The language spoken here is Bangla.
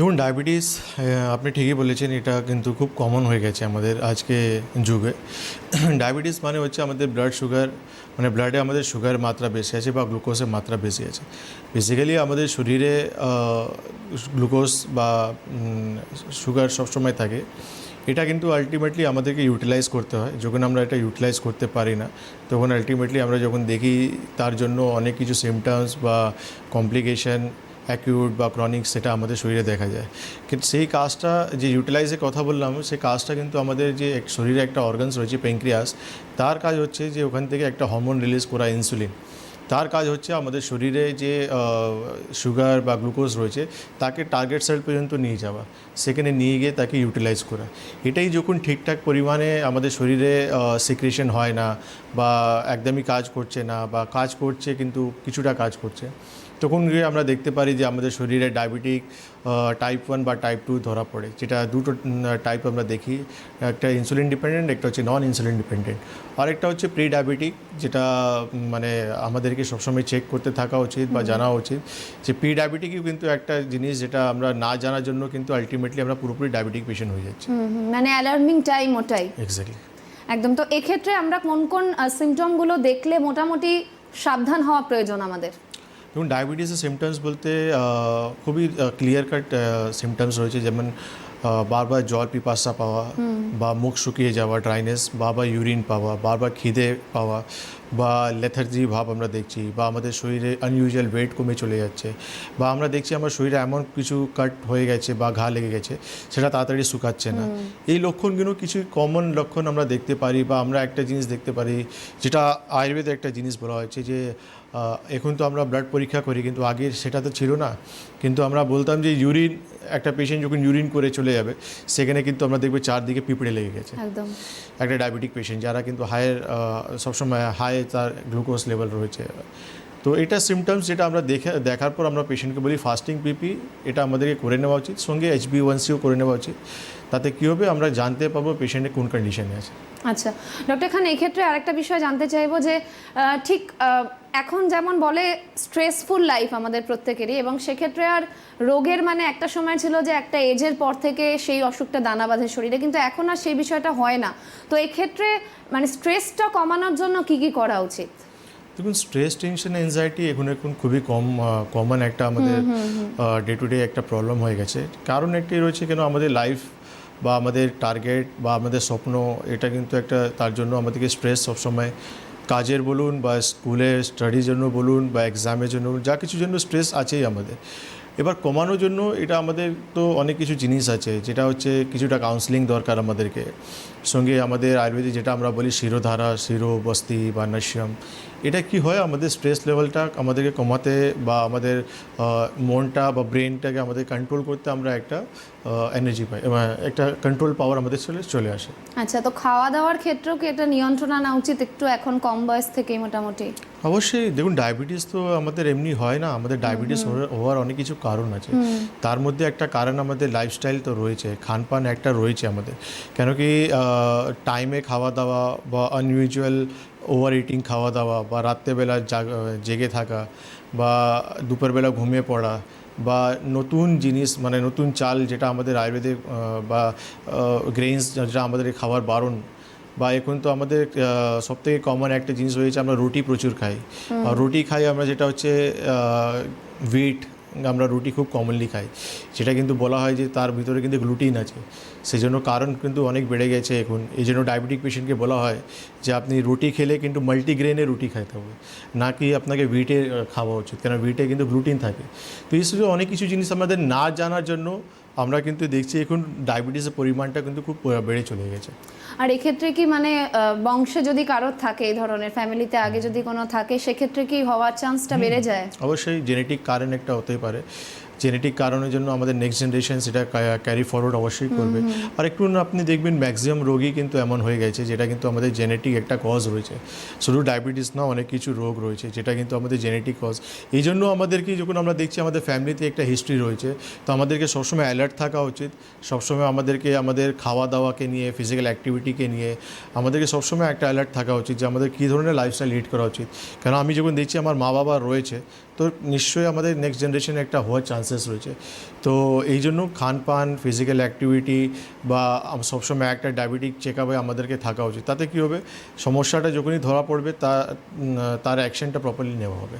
দেখুন ডায়াবেটিস আপনি ঠিকই বলেছেন, এটা কিন্তু খুব কমন হয়ে গেছে আমাদের আজকে যুগে। ডায়াবেটিস মানে হচ্ছে আমাদের ব্লাড সুগার মানে ব্লাডে আমাদের সুগার মাত্রা বেশি আছে বা গ্লুকোজের মাত্রা বেশি আছে। বেসিক্যালি আমাদের শরীরে গ্লুকোজ বা সুগার সবসময় থাকে। এটা কিন্তু আলটিমেটলি আমাদেরকে ইউটিলাইজ করতে হয়। যখন আমরা এটা ইউটিলাইজ করতে পারি না, তখন আলটিমেটলি আমরা যখন দেখি তার জন্য অনেক কিছু সিমটমস বা কমপ্লিকেশন অ্যাকিউট বা ক্রনিক সেটা আমাদের শরীরে দেখা যায়। কিন্তু সেই কাজটা যে ইউটিলাইজের কথা বললাম, সেই কাজটা কিন্তু আমাদের যে এক শরীরে একটা অর্গানস রয়েছে পেনক্রিয়াস তার কাজ হচ্ছে যে ওখান থেকে একটা হরমোন রিলিজ করা ইনসুলিন তার কাজ হচ্ছে আমাদের শরীরে যে সুগার বা গ্লুকোজ রয়েছে, তাকে টার্গেট সেল পর্যন্ত নিয়ে যাওয়া, সেখানে নিয়ে গিয়ে তাকে ইউটিলাইজ করা। এটাই যখন ঠিকঠাক পরিমাণে আমাদের শরীরে সিক্রেশন হয় না বা একদমই কাজ করছে না বা কাজ করছে কিন্তু কিছুটা কাজ করছে তখন গিয়ে আমরা দেখতে পারি যে আমাদের শরীরে ডায়াবেটিক টাইপ ওয়ান বা টাইপ টু ধরা পড়ে। যেটা দুটো টাইপ আমরা দেখি। একটা ইনসুলিন ডিপেন্ডেন্ট একটা হচ্ছে নন ইনসুলিন ডিপেন্ডেন্ট আরেকটা হচ্ছে প্রি ডায়াবেটিক যেটা মানে আমাদেরকে সবসময় চেক করতে থাকা উচিত বা জানা উচিত। যে প্রি ডায়াবেটিকই কিন্তু একটা জিনিস যেটা আমরা না জানার জন্য কিন্তু আলটিমেটলি আমরা পুরোপুরি ডায়াবেটিক পেশেন্ট হয়ে যাচ্ছি। মানে অ্যালার্মিং টাইম ওটাই। এক্স্যাক্টলি একদম তো এক্ষেত্রে আমরা কোন কোন সিমটমগুলো দেখলে মোটামুটি সাবধান হওয়া প্রয়োজন আমাদের? দেখুন ডায়াবেটিসের সিমটমস বলতে আহ, খুবই ক্লিয়ার কাট সিমটমস রয়েছে যেমন আহ, বারবার জল পিপাসা পাওয়া বা মুখ শুকিয়ে যাওয়া ড্রাইনেস বারবার ইউরিন পাওয়া বারবার খিদে পাওয়া বা লেথার্জি ভাব আমরা দেখছি বা আমাদের শরীরে আনইউজুয়াল ওয়েট কমে চলে যাচ্ছে বা আমরা দেখছি আমার শরীরে এমন কিছু কাট হয়ে গেছে বা ঘা লেগে গেছে সেটা তাড়াতাড়ি শুকাচ্ছে না। এই লক্ষণগুলো কিছু কমন লক্ষণ আমরা দেখতে পারি বা আমরা একটা জিনিস দেখতে পারি যেটা আয়ুর্বেদে একটা জিনিস বলা হয়েছে যে এখন তো আমরা ব্লাড পরীক্ষা করি কিন্তু আগে সেটা তো ছিল না। কিন্তু আমরা বলতাম যে ইউরিন একটা পেশেন্ট যখন ইউরিন করে চলে যাবে সেখানে কিন্তু আমরা দেখব চারদিকে পিঁপড়ে লেগে গেছে। একদম। একটা ডায়াবেটিক পেশেন্ট যারা কিন্তু হায়ের সবসময় হাই তার গ্লুকোজ লেভেল রয়েছে। তো এটা সিমটমস যেটা আমরা দেখে দেখার পর আমরা পেশেন্টকে বলি ফাস্টিং পিপি এটা আমাদেরকে করে নেওয়া উচিত। সঙ্গে এইচবি ওয়ানসিও করে নেওয়া উচিত। তাতে কী হবে? আমরা জানতে পারব পেশেন্টের কোন কন্ডিশনে আছে। আচ্ছা ডক্টর খান, এক্ষেত্রে আরেকটা বিষয় জানতে চাইব যে ঠিক এখন যেমন বলে স্ট্রেসফুল লাইফ আমাদের প্রত্যেকেরই এবং সেক্ষেত্রে আর রোগের মানে একটা সময় ছিল যে একটা এজের পর থেকে সেই অসুখটা দানা বাঁধে শরীরে, কিন্তু এখন আর সেই বিষয়টা হয় না। তো এক্ষেত্রে মানে স্ট্রেসটা কমানোর জন্য কি কি করা উচিত? দেখুন স্ট্রেস টেনশন অ্যাংজাইটি এখন এখন খুবই কম কমন একটা আমাদের ডে টু ডে একটা প্রবলেম হয়ে গেছে। কারণ একটি রয়েছে কেন আমাদের লাইফ বা আমাদের টার্গেট বা আমাদের স্বপ্ন এটা কিন্তু একটা তার জন্য আমাদেরকে স্ট্রেস সবসময় কাজের বলুন বা স্কুলের স্টাডির জন্য বলুন বা এক্সামের জন্য যা কিছু জন্য স্ট্রেস আছেই আমাদের। এবার কমানোর জন্য এটা আমাদের তো অনেক কিছু জিনিস আছে যেটা হচ্ছে কিছুটা কাউন্সিলিং দরকার আমাদেরকে। সঙ্গে আমাদের আয়ুর্বেদিক যেটা আমরা বলি শিরোধারা শিরো বস্তি বা নশ্যম এটা কি হয়? আমাদের স্ট্রেস লেভেলটা আমাদেরকে কমাতে বা আমাদের মনটা বা ব্রেনটাকে আমাদের কন্ট্রোল করতে আমরা একটা এনার্জি পাই একটা কন্ট্রোল পাওয়ার আমাদের চলে চলে আসে। আচ্ছা তো খাওয়া দাওয়ার ক্ষেত্রেও কি এটা নিয়ন্ত্রণ আনা উচিত একটু এখন কম বয়স থেকেই মোটামুটি? অবশ্যই। দেখুন ডায়াবেটিস তো আমাদের এমনি হয় না। আমাদের ডায়াবেটিস হওয়ার অনেক কিছু কারণ আছে। তার মধ্যে একটা কারণ আমাদের লাইফস্টাইল তো রয়েছে। খানপান একটা রয়েছে আমাদের। কেন কি টাইমে খাওয়া দাওয়া বা আনইউজুয়াল ওভার ইটিং খাওয়া দাওয়া বা রাত্রেবেলা জেগে থাকা বা দুপুরবেলা ঘুমিয়ে পড়া বা নতুন জিনিস মানে নতুন চাল যেটা আমাদের আয়ুর্বেদিক বা গ্রেইনস যেটা আমাদের খাবার বারণ বা এখন তো আমাদের সব থেকে কমন একটা জিনিস হয়েছে আমরা রুটি প্রচুর খাই। আর রুটি খাই আমরা যেটা হচ্ছে উইট আমরা রুটি খুব কমনলি খাই। সেটা কিন্তু বলা হয় যে তার ভিতরে কিন্তু গ্লুটিন আছে। সেই জন্য কারণ কিন্তু অনেক বেড়ে গেছে এখন। এই জন্য ডায়াবেটিক পেশেন্টকে বলা হয় যে আপনি রুটি খেলে কিন্তু মাল্টিগ্রেনে রুটি খাইতে হবে। না কি আপনাকে ভিটে খাওয়া উচিত। কেন ভিটে কিন্তু গ্লুটিন থাকে। তো এই অনেক কিছু জিনিস আমাদের না জানার জন্য আমরা কিন্তু দেখছি এখন ডায়াবেটিসের পরিমাণটা কিন্তু খুব বেড়ে চলে গেছে। আর এক্ষেত্রে কি মানে বংশে যদি কারোর থাকে এই ধরনের ফ্যামিলিতে আগে যদি কোনো থাকে সেক্ষেত্রে কি হওয়ার চান্সটা বেড়ে যায়? অবশ্যই জেনেটিক কারণ একটা হতেই পারে। জেনেটিক কারণের জন্য আমাদের নেক্সট জেনারেশন সেটা ক্যারি ফরওয়ার্ড অবশ্যই করবে। আর একটু আপনি দেখবেন ম্যাক্সিমাম রোগী কিন্তু এমন হয়ে গেছে যেটা কিন্তু আমাদের জেনেটিক একটা কজ রয়েছে। শুধু ডায়াবেটিস না অনেক কিছু রোগ রয়েছে যেটা কিন্তু আমাদের জেনেটিক কজ এই জন্য আমাদেরকে যখন আমরা দেখছি আমাদের ফ্যামিলিতে একটা হিস্ট্রি রয়েছে তো আমাদেরকে সবসময় অ্যালার্ট থাকা উচিত। সবসময় আমাদেরকে আমাদের খাওয়া দাওয়াকে নিয়ে ফিজিক্যাল অ্যাক্টিভিটিকে নিয়ে আমাদেরকে সবসময় একটা অ্যালার্ট থাকা উচিত যে আমাদের কী ধরনের লাইফস্টাইল লিড করা উচিত। কারণ আমি যখন দেখছি আমার মা বাবা রয়েছে তো নিশ্চয়ই আমাদের নেক্সট জেনারেশনে একটা হওয়ার চান্সেস রয়েছে। তো এই জন্য খান পান ফিজিক্যাল অ্যাক্টিভিটি বা সবসময় একটা ডায়াবেটিক চেক আপে আমাদেরকে থাকা উচিত। তাতে কী হবে? সমস্যাটা যখনই ধরা পড়বে তা তার অ্যাকশনটা প্রপারলি নেওয়া হবে।